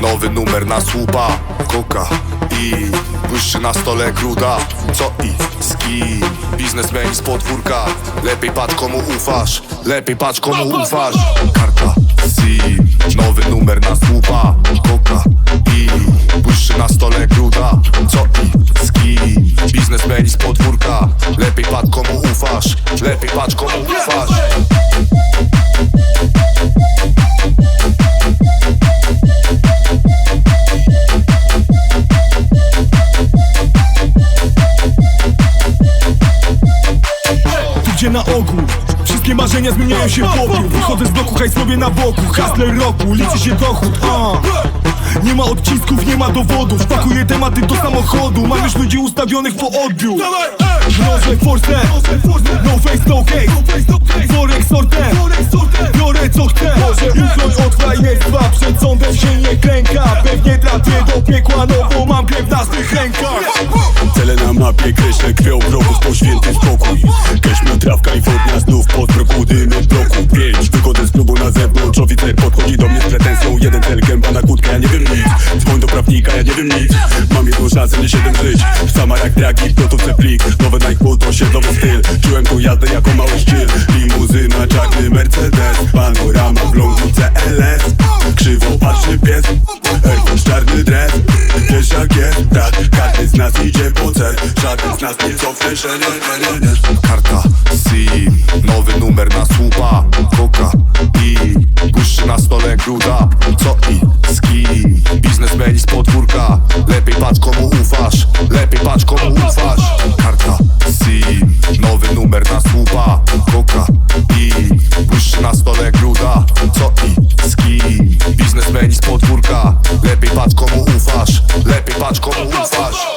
Nowy numer na słupa Koka i błyszczy na stole gruda. Co i z kim? Biznesmeni z podwórka. Lepiej patrz komu ufasz. Lepiej patrz komu ufasz. Karta Si, nowy numer na słupa Koka i błyszczy na stole gruda. Co i z kim? Biznesmeni z podwórka. Lepiej patrz komu ufasz. Lepiej patrz komu ufasz Gdzie na ogół. Wszystkie marzenia zmieniają się w popiół Wychodzę z bloku, hajs sobie na boku. Hustler roku, liczy się dochód a. Nie ma odcisków, nie ma dowodów. Pakuję tematy do samochodu. Mam już ludzi ustawionych po odbiór. Mrożę force. No face, no case. Forex sortem Biorę co chcę. Uchroń od frajerstwa Przed sądem się nie klęka. Pewnie trafię do piekła No bo mam krew na swych rękach Mapie, kreślę krwią wrogów po święty spokój. Kreślmy traw, Kalifornia, znów pod dymy bloku. Pięć, wychodzę z klubu na zewnątrz Oficer podchodzi do mnie z pretensją. Jeden cel, gęba na kłódkę, ja nie wiem nic. Dzwoń do prawnika, ja nie wiem nic. Mam jedną szansę, nie siedem żyć. Sama jak dragi, w gotówce plik. Nowe Nike Boot, osiedlowy styl. Czułem tu jazdę jako mały szczyl Limuzyna, czarny Mercedes. Panorama w longu CLS Krzywo patrzy pies. Airpods, czarny dres. Wiesz jak jest, tak Każdy z nas cel Żaden z nas nie cofnie się, nie, nie, nie, nie. Karta Si, nowy numer na słupa Koka i błyszczy na stole gruda Co i z kim? Biznesmeni z podwórka Lepiej patrz komu ufasz Lepiej patrz komu ufasz Karta Si, nowy numer na słupa Koka i błyszczy na stole gruda Co i z kim? Biznesmeni z podwórka Lepiej patrz komu ufasz Lepiej patrz komu ufasz